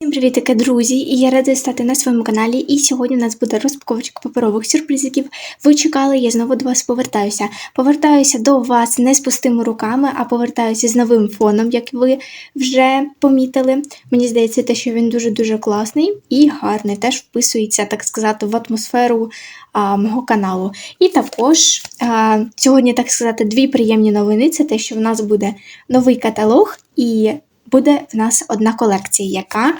Всім привітики, друзі! І я рада стати на своєму каналі. І сьогодні у нас буде розпаковочка паперових сюрпризиків. Ви чекали, я знову до вас повертаюся. Повертаюся до вас не з пустими руками, а повертаюся з новим фоном, як ви вже помітили. Мені здається, те, що він дуже-дуже класний і гарний, теж вписується, так сказати, в атмосферу а, мого каналу. І також а, сьогодні, так сказати, дві приємні новини: це те, що в нас буде новий каталог і буде в нас одна колекція, яка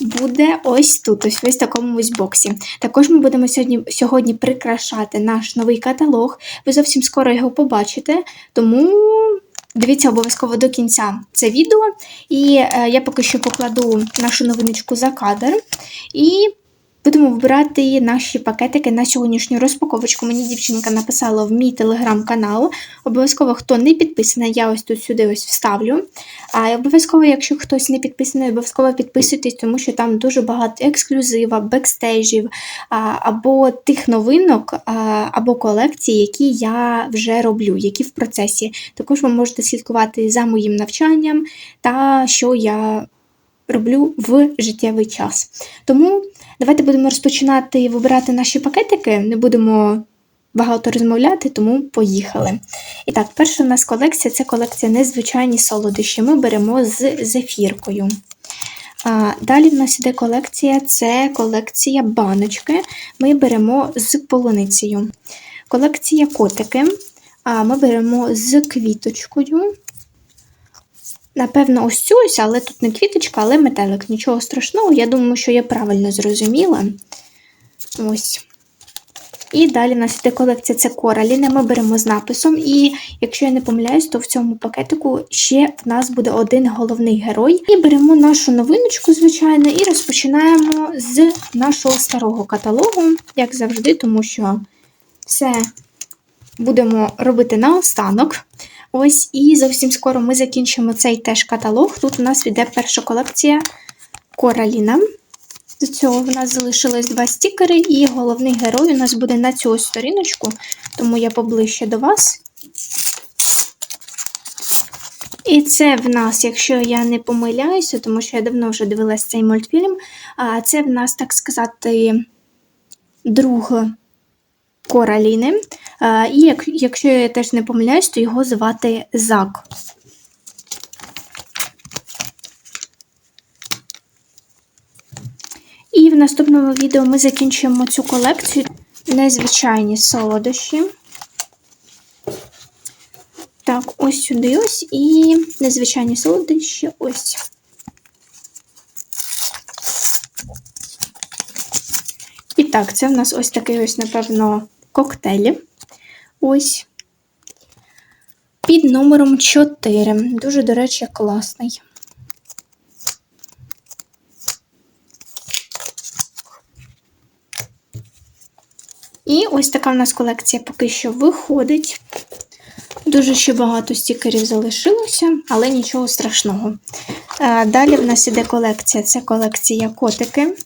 буде ось тут, ось в такому ось боксі. Також ми будемо сьогодні, сьогодні прикрашати наш новий каталог. Ви зовсім скоро його побачите, тому. Дивіться обов'язково до кінця це відео, і е, я поки що покладу нашу новиночку за кадр. І Будемо вибирати наші пакетики на сьогоднішню розпаковочку. Мені дівчинка написала в мій телеграм-канал. Обов'язково, хто не підписаний, я ось тут сюди ось вставлю. А обов'язково, якщо хтось не підписаний, обов'язково підписуйтесь, тому що там дуже багато ексклюзива, бекстейжів або тих новинок, або колекцій, які я вже роблю, які в процесі. Також ви можете слідкувати за моїм навчанням та що я роблю в життєвий час. Тому давайте будемо розпочинати вибирати наші пакетики, не будемо багато розмовляти, тому поїхали. І так, перша у нас колекція це колекція незвичайні солодощі. Ми беремо з зефіркою. А, Далі в нас іде колекція це колекція баночки. Ми беремо з полуницею. Колекція котики. А, Ми беремо з квіточкою. Напевно, ось цю ось, але тут не квіточка, але метелик. Нічого страшного, я думаю, що я правильно зрозуміла. Ось. І далі в нас іде колекція це кораліни. Ми беремо з написом. І якщо я не помиляюсь, то в цьому пакетику ще в нас буде один головний герой. І беремо нашу новиночку, звичайно, і розпочинаємо з нашого старого каталогу, як завжди, тому що все будемо робити наостанок. Ось, і зовсім скоро ми закінчимо цей теж каталог. Тут у нас йде перша колекція Кораліна. До цього в нас залишилось два стікери, і головний герой у нас буде на цю сторіночку, тому я поближче до вас. І це в нас, якщо я не помиляюся, тому що я давно вже дивилася цей мультфільм, це в нас, так сказати, друг Кораліни. І якщо я теж не помиляюсь, то його звати Зак. І в наступному відео ми закінчуємо цю колекцію незвичайні солодощі. Так, ось сюди ось і незвичайні солодощі ось. І так, це в нас ось такий ось, напевно, коктейль. Ось. Під номером 4. Дуже, до речі, класний. І ось така в нас колекція поки що виходить. Дуже ще багато стікерів залишилося, але нічого страшного. Е, далі в нас іде колекція це колекція котики.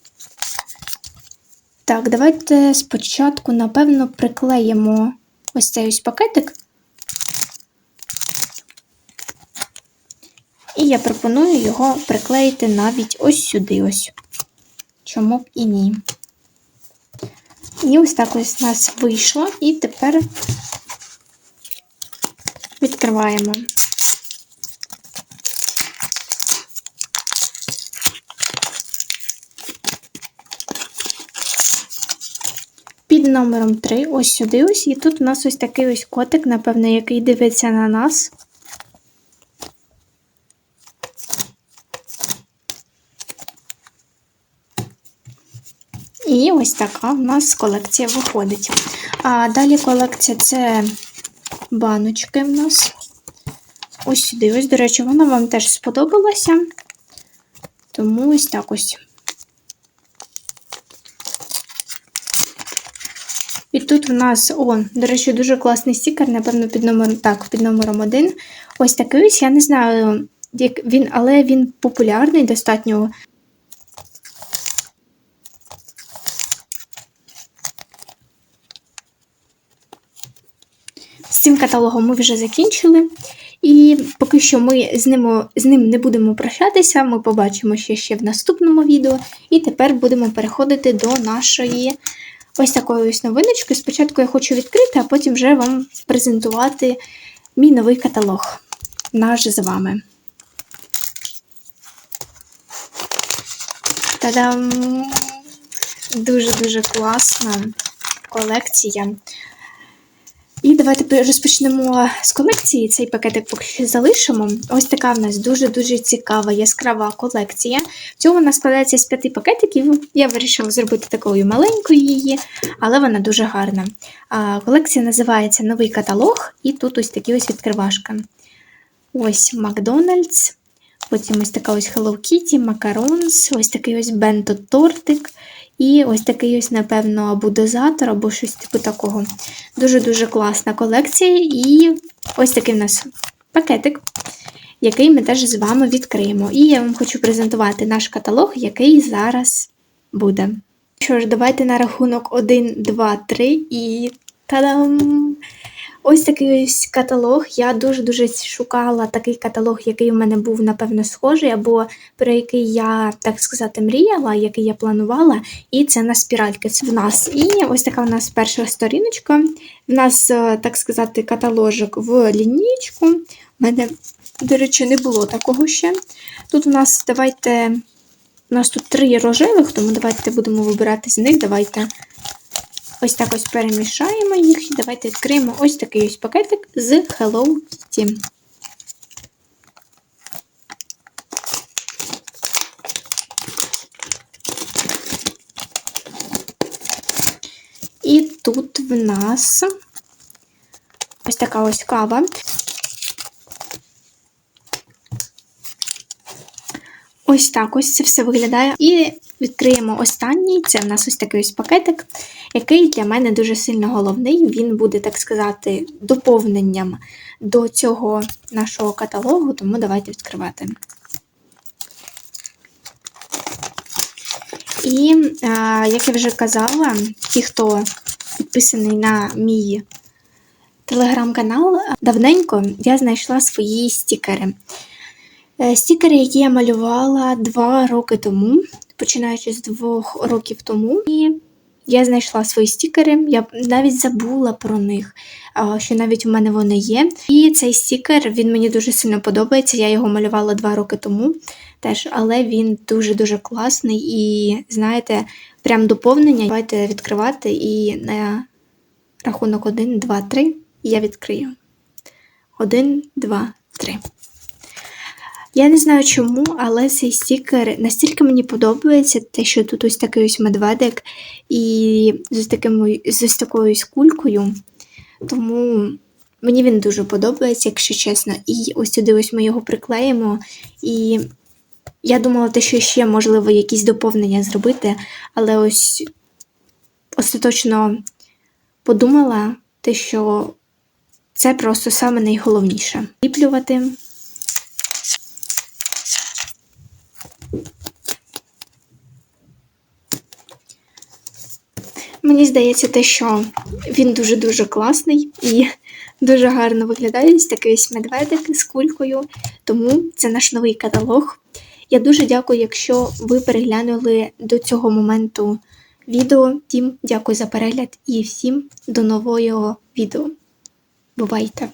Так, давайте спочатку, напевно, приклеїмо ось цей ось пакетик. І я пропоную його приклеїти навіть ось сюди ось. Чому б і ні. І ось так ось у нас вийшло, і тепер відкриваємо. Під номером 3, ось сюди ось. І тут у нас ось такий ось котик, напевно, який дивиться на нас. І ось така в нас колекція виходить. А далі колекція це баночки в нас. Ось сюди. Ось, до речі, вона вам теж сподобалася. Тому ось так ось. І тут в нас, о, до речі, дуже класний стікер, напевно, під номером так, під номером 1. Ось такий ось, я не знаю, як він, але він популярний достатньо. З цим каталогом ми вже закінчили. І поки що ми з ним, з ним не будемо прощатися, ми побачимо ще, ще в наступному відео. І тепер будемо переходити до нашої ось такої ось новиночки. Спочатку я хочу відкрити, а потім вже вам презентувати мій новий каталог. Наш з вами. Та-дам! Дуже-дуже класна колекція. І давайте розпочнемо з колекції. Цей пакетик поки залишимо. Ось така в нас дуже-дуже цікава, яскрава колекція. Всього вона складається з п'яти пакетиків. Я вирішила зробити такою маленькою її, але вона дуже гарна. Колекція називається Новий каталог, і тут ось такі ось відкривашка. Ось Макдональдс. Потім ось така ось Hello Kitty, Макаронс, ось такий ось бенто-тортик. І ось такий ось, напевно, або дозатор, або щось типу такого. Дуже-дуже класна колекція. І ось такий в нас пакетик, який ми теж з вами відкриємо. І я вам хочу презентувати наш каталог, який зараз буде. Що ж, давайте на рахунок 1, 2, 3 і та-дам! Ось такий ось каталог. Я дуже-дуже шукала такий каталог, який у мене був, напевно, схожий, або про який я, так сказати, мріяла, який я планувала. І це на спіральки в нас. І ось така у нас перша сторіночка. В нас, е, так сказати, каталожик в лінійку. У мене, до речі, не було такого ще. Тут у нас давайте. У нас тут три рожевих, тому давайте будемо вибирати з них. Давайте Ось так ось перемішаємо їх давайте відкриємо ось такий ось пакетик з Hello Kitty. І тут в нас ось така ось кава. Ось так ось це все виглядає. І відкриємо останній. Це в нас ось такий ось пакетик, який для мене дуже сильно головний. Він буде, так сказати, доповненням до цього нашого каталогу, тому давайте відкривати. І, як я вже казала, ті, хто підписаний на мій телеграм-канал, давненько я знайшла свої стікери. Е, стікери, які я малювала два роки тому, починаючи з двох років тому. І я знайшла свої стікери, я навіть забула про них, що навіть у мене вони є. І цей стікер він мені дуже сильно подобається. Я його малювала два роки тому, теж, але він дуже-дуже класний і, знаєте, прям доповнення. Давайте відкривати і на рахунок 1, 2, 3 я відкрию. 1, 2, 3. Я не знаю чому, але цей стікер настільки мені подобається, те, що тут ось такий ось медведик і з таким, з ось такою ось кулькою. Тому мені він дуже подобається, якщо чесно. І ось сюди ось ми його приклеїмо. І я думала, те, що ще можливо якісь доповнення зробити, але ось остаточно подумала, те, що це просто саме найголовніше. Ліплювати. Мені здається, те, що він дуже-дуже класний і дуже гарно виглядає ось такий ось медведик з кулькою. Тому це наш новий каталог. Я дуже дякую, якщо ви переглянули до цього моменту відео. Тім, дякую за перегляд і всім до нового відео. Бувайте!